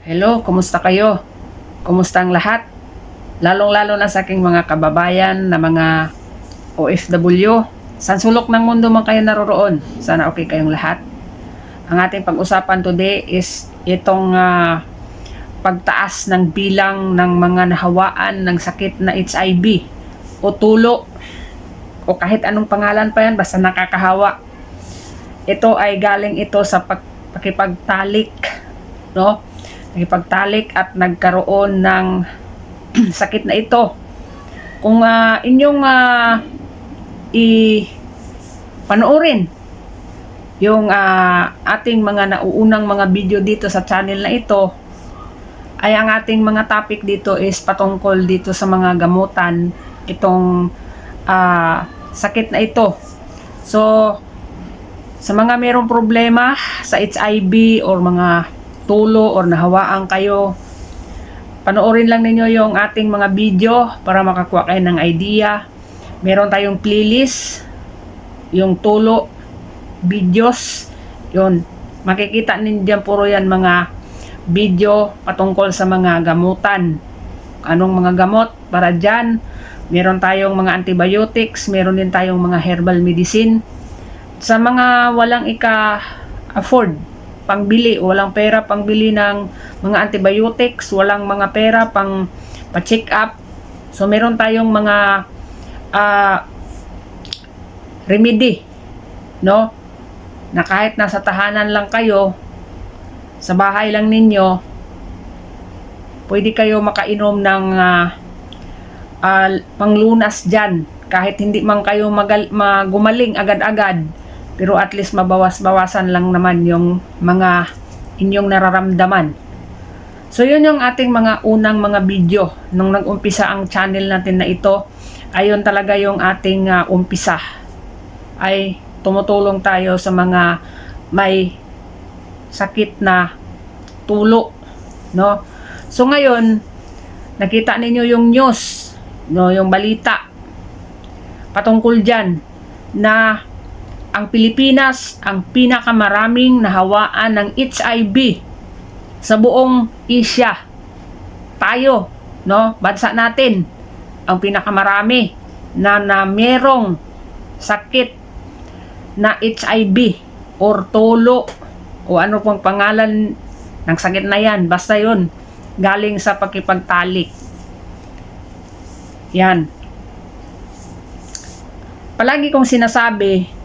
Hello, kumusta kayo? Kumusta ang lahat? Lalong-lalo na sa aking mga kababayan na mga OFW. San sulok ng mundo man kayo naroroon? Sana okay kayong lahat. Ang ating pag-usapan today is itong ah, pagtaas ng bilang ng mga nahawaan ng sakit na HIV o tulo o kahit anong pangalan pa yan basta nakakahawa. Ito ay galing ito sa pag- pakipagtalik, no? Nakipagtalik at nagkaroon ng sakit na ito. Kung ah, inyong ah, i panoorin yung ah, ating mga nauunang mga video dito sa channel na ito ay ang ating mga topic dito is patungkol dito sa mga gamutan itong ah, sakit na ito. So, sa mga mayroong problema sa HIV or mga tulo or nahawaan kayo, panoorin lang ninyo yung ating mga video para makakuha kayo ng idea. Meron tayong playlist, yung tulo, videos, yun. Makikita ninyo dyan puro yan mga video patungkol sa mga gamutan. Anong mga gamot para dyan. Meron tayong mga antibiotics, meron din tayong mga herbal medicine. Sa mga walang ika-afford, pangbili, walang pera pangbili ng mga antibiotics, walang mga pera pang pa-check up. So meron tayong mga ah, remedy, no? Na kahit nasa tahanan lang kayo, sa bahay lang ninyo, pwede kayo makainom ng ah, ah, panglunas dyan. Kahit hindi man kayo magal, magumaling agad-agad, pero at least mabawas-bawasan lang naman yung mga inyong nararamdaman. So yun yung ating mga unang mga video nung nag-umpisa ang channel natin na ito. Ayun talaga yung ating ah, umpisa. Ay tumutulong tayo sa mga may sakit na tulo, no? So ngayon, nakita ninyo yung news, no, yung balita patungkol diyan na ang Pilipinas ang pinakamaraming nahawaan ng HIV sa buong Asia. Tayo, no, bansa natin ang pinakamarami na na merong sakit na HIV or tulo o ano pong pangalan ng sakit na yan. Basta yun, galing sa pakipagtalik. Yan. Palagi kong sinasabi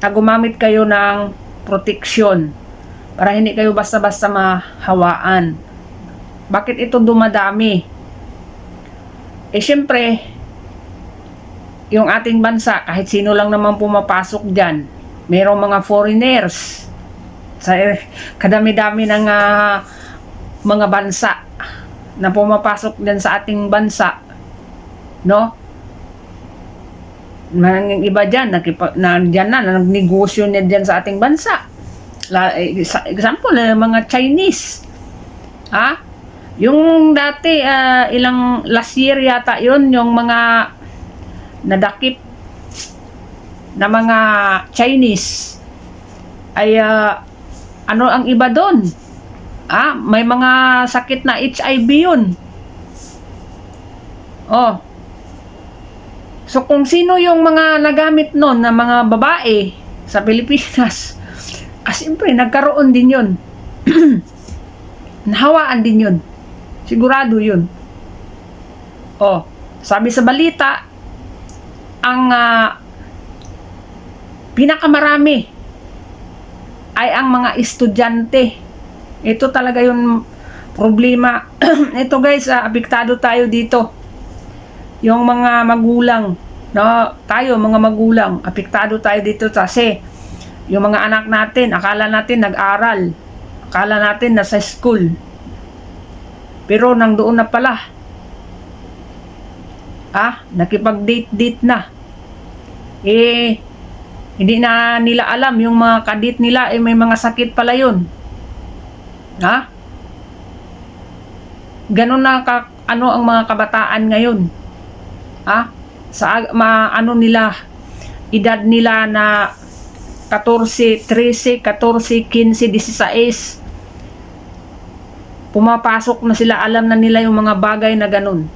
na gumamit kayo ng proteksyon para hindi kayo basta-basta mahawaan. Bakit ito dumadami? Eh syempre, yung ating bansa, kahit sino lang naman pumapasok dyan, merong mga foreigners. Sa eh, kadami-dami ng ah, mga bansa na pumapasok dyan sa ating bansa. No? Mga iba dyan, nakipa, na, dyan na, na nagnegosyo na dyan sa ating bansa. La, eh, example, eh, mga Chinese. Ha? Yung dati, ah, ilang last year yata yun, yung mga nadakip na mga Chinese ay ah, ano ang iba doon? Ah, may mga sakit na HIV yun. Oh. So kung sino yung mga nagamit noon na mga babae sa Pilipinas, ah, siyempre nagkaroon din yun. Nahawaan din yun. Sigurado yun. Oh, sabi sa balita, ang ah, pinakamarami ay ang mga estudyante. Ito talaga yung problema. Ito guys, ah, apektado tayo dito. Yung mga magulang, no, tayo mga magulang, apektado tayo dito kasi yung mga anak natin, akala natin nag-aral. Akala natin nasa school. Pero nang doon na pala. Ah, nakipag-date-date na. Eh, hindi na nila alam yung mga kadit nila eh may mga sakit pala yun. Ha? Ganon na ka, ano ang mga kabataan ngayon. Ha? Sa ma, ano nila edad nila na 14, 13, 14, 15, 16 pumapasok na sila, alam na nila yung mga bagay na ganun.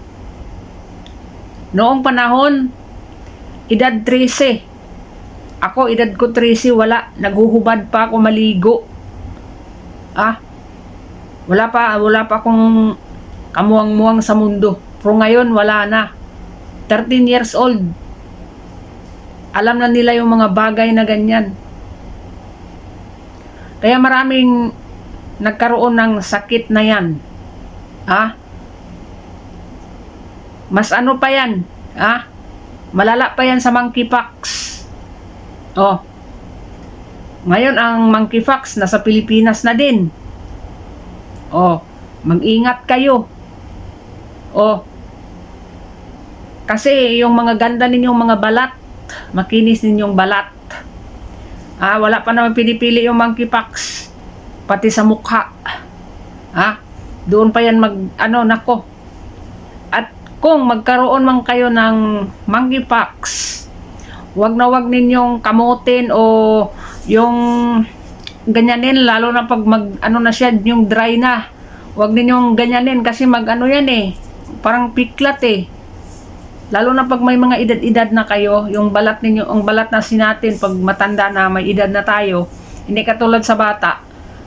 Noong panahon, edad 13. Ako, edad ko 13, wala. Naghuhubad pa ako maligo. Ah, wala pa, wala pa akong kamuang-muang sa mundo. Pero ngayon, wala na. 13 years old. Alam na nila yung mga bagay na ganyan. Kaya maraming nagkaroon ng sakit na yan. Ah? Mas ano pa yan? Ah? Malala pa yan sa monkeypox. Oh. Ngayon ang monkeypox nasa Pilipinas na din. Oh, mag-ingat kayo. Oh. Kasi yung mga ganda ninyong mga balat, makinis ninyong balat. Ah, wala pa naman pinipili yung monkeypox. Pati sa mukha. Ah, doon pa yan mag, ano, nako. At kung magkaroon man kayo ng monkeypox, wag na wag ninyong kamutin o yung ganyanin, lalo na pag mag, ano na siya, yung dry na. Wag ninyong ganyanin kasi mag, ano yan eh, parang piklat eh. Lalo na pag may mga edad-edad na kayo, yung balat ninyo, ang balat na sinatin pag matanda na, may edad na tayo, hindi katulad sa bata,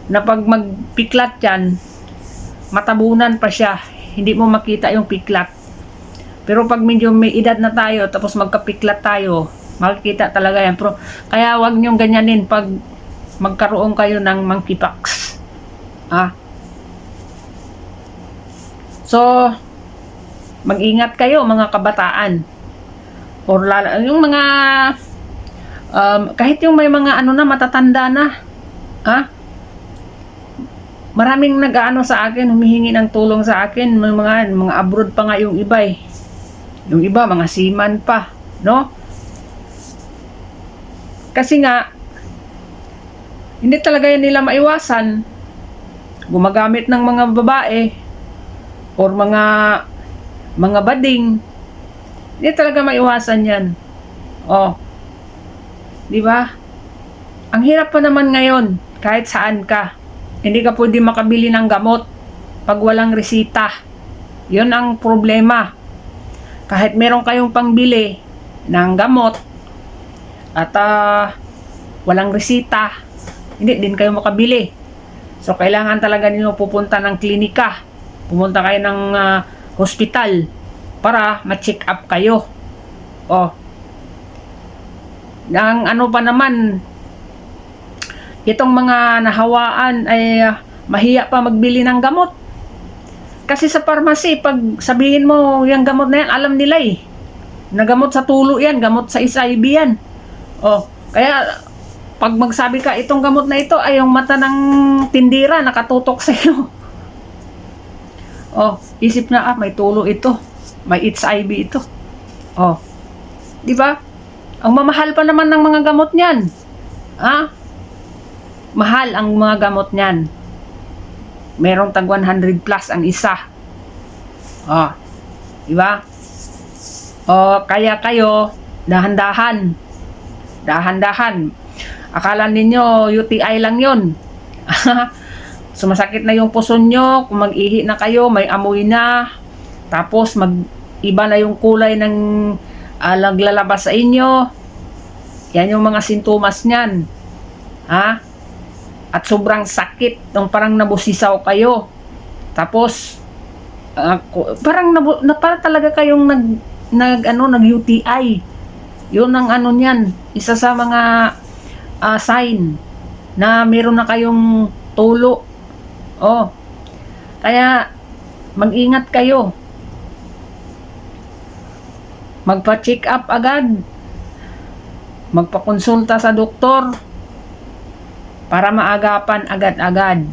na pag magpiklat yan, matabunan pa siya. Hindi mo makita yung piklat. Pero pag medyo may edad na tayo, tapos magkapiklat tayo, makikita talaga yan. Pero, kaya wag niyong ganyanin pag magkaroon kayo ng monkeypox. Ah. So, mag-ingat kayo mga kabataan. Or lalo, yung mga um, kahit yung may mga ano na matatanda na. Ah? Maraming nag-ano sa akin, humihingi ng tulong sa akin, may mga mga abroad pa nga yung iba eh. Yung iba mga seaman pa, no? Kasi nga hindi talaga yan nila maiwasan. Gumagamit ng mga babae or mga mga bading. Hindi talaga maiwasan yan. Oh. Di ba? Ang hirap pa naman ngayon, kahit saan ka. Hindi ka pwede makabili ng gamot pag walang resita. Yun ang problema. Kahit meron kayong pangbili ng gamot at ah, walang resita, hindi din kayo makabili. So, kailangan talaga ninyo pupunta ng klinika. Pumunta kayo ng ah, hospital para ma-check up kayo. Oh. Ang ano pa naman, itong mga nahawaan ay ah, mahiya pa magbili ng gamot. Kasi sa pharmacy, pag sabihin mo yung gamot na yan, alam nila eh. Na gamot sa tulo yan, gamot sa SIV yan. Oh, kaya pag magsabi ka itong gamot na ito ay yung mata ng tindira nakatutok sa iyo. Oh, isip na ah may tulo ito. May HIV ito. Oh. 'Di ba? Ang mamahal pa naman ng mga gamot niyan. Ah? Mahal ang mga gamot niyan. Merong tag 100 plus ang isa. Oh. 'Di ba? Oh, kaya kayo dahan-dahan. Dahan-dahan. Akala ninyo UTI lang 'yon. Sumasakit na yung puso nyo, kung mag-ihi na kayo, may amoy na, tapos mag iba na yung kulay ng uh, naglalabas sa inyo. Yan yung mga sintomas niyan. Ha? At sobrang sakit, nung parang nabusisaw kayo. Tapos uh, parang nabu, na parang talaga kayong nag nag ano nag UTI. 'Yun ang ano niyan, isa sa mga uh, sign na meron na kayong tulo. Oh. Kaya mag-ingat kayo. Magpa-check up agad. Magpakonsulta sa doktor para maagapan agad-agad.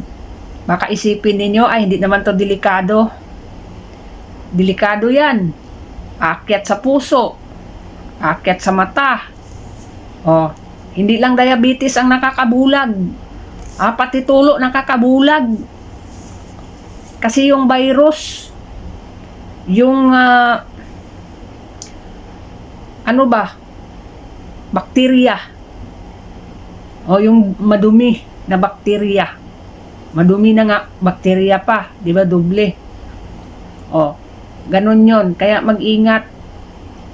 Baka isipin ninyo, ay hindi naman to delikado. Delikado yan. Akyat sa puso. Akyat sa mata. Oh, hindi lang diabetes ang nakakabulag. Ah, pati tulo nakakabulag. Kasi yung virus, yung uh, ano ba? Bakterya. O yung madumi na bakterya. Madumi na nga, bakterya pa, di ba, doble. O, ganun yon Kaya mag-ingat.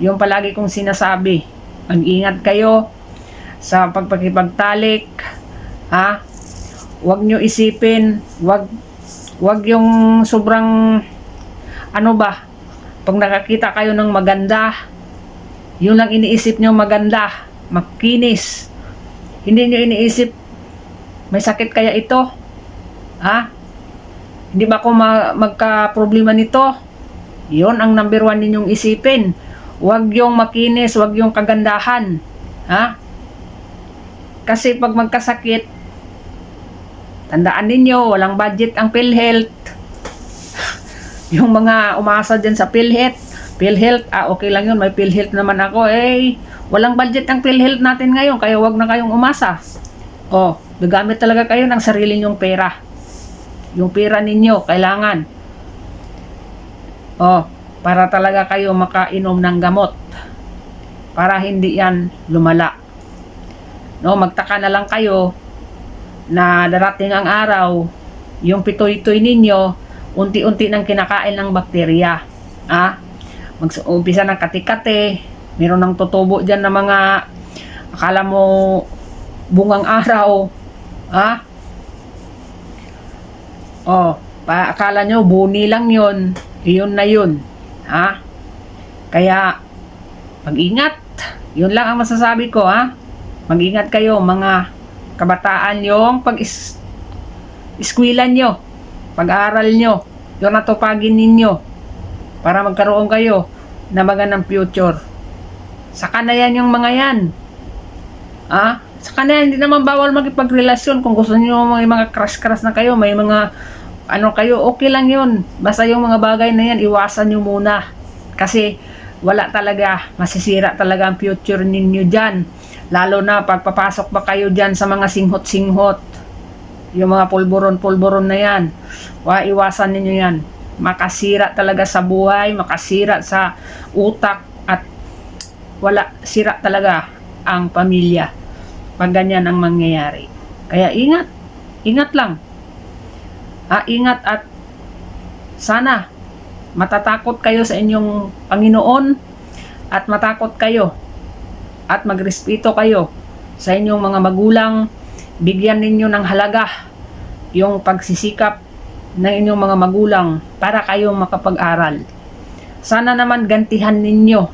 Yung palagi kong sinasabi, mag-ingat kayo sa pagpakipagtalik, ha? Huwag nyo isipin, wag wag yung sobrang ano ba, pag nakakita kayo ng maganda, yun lang iniisip nyo maganda, makinis. Hindi nyo iniisip, may sakit kaya ito? Ha? Hindi ba ako ma- magka-problema nito? Yun ang number one ninyong isipin. Huwag yung makinis, huwag yung kagandahan. Ha? Kasi pag magkasakit, tandaan ninyo, walang budget ang PhilHealth. yung mga umasa dyan sa PhilHealth, PhilHealth, ah okay lang yun, may PhilHealth naman ako. Eh, walang budget ang PhilHealth natin ngayon, kaya wag na kayong umasa. Oh, gagamit talaga kayo ng sarili nyong pera. Yung pera ninyo, kailangan. Oh, para talaga kayo makainom ng gamot. Para hindi yan lumala. No, magtaka na lang kayo na darating ang araw, yung pitoy-toy ninyo, unti-unti nang kinakain ng bakterya. Ah, mag-umpisa ng kati-kati, meron ng tutubo dyan na mga akala mo bungang araw. Ah, oh, pa akala nyo buni lang yon yun na yun. Ha? Kaya, mag-ingat. Yun lang ang masasabi ko, ha? Mag-ingat kayo, mga kabataan yung pag is iskwilan nyo, pag-aaral nyo, yung natupagin ninyo para magkaroon kayo na magandang future. Saka na yan yung mga yan. Ah, saka na yan, hindi naman bawal makipagrelasyon kung gusto niyo may mga crush-crush na kayo, may mga ano kayo, okay lang yun. Basta yung mga bagay na yan, iwasan nyo muna. Kasi wala talaga, masisira talaga ang future ninyo dyan. Lalo na pagpapasok pa kayo dyan sa mga singhot-singhot. Yung mga pulburon-pulburon na yan. Wa, iwasan ninyo yan. Makasira talaga sa buhay, makasira sa utak, at wala, sira talaga ang pamilya. Pag ganyan ang mangyayari. Kaya ingat, ingat lang. Ah, ingat at sana matatakot kayo sa inyong Panginoon at matakot kayo at magrespeto kayo sa inyong mga magulang. Bigyan ninyo ng halaga yung pagsisikap ng inyong mga magulang para kayo makapag-aral. Sana naman gantihan ninyo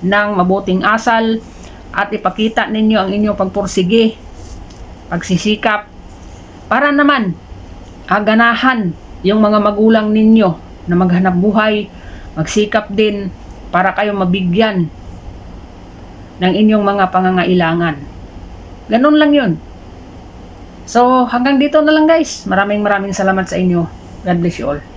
ng mabuting asal at ipakita ninyo ang inyong pagpursige, pagsisikap, para naman aganahan yung mga magulang ninyo na maghanap buhay, magsikap din para kayo mabigyan ng inyong mga pangangailangan. Ganun lang yun. So, hanggang dito na lang guys. Maraming maraming salamat sa inyo. God bless you all.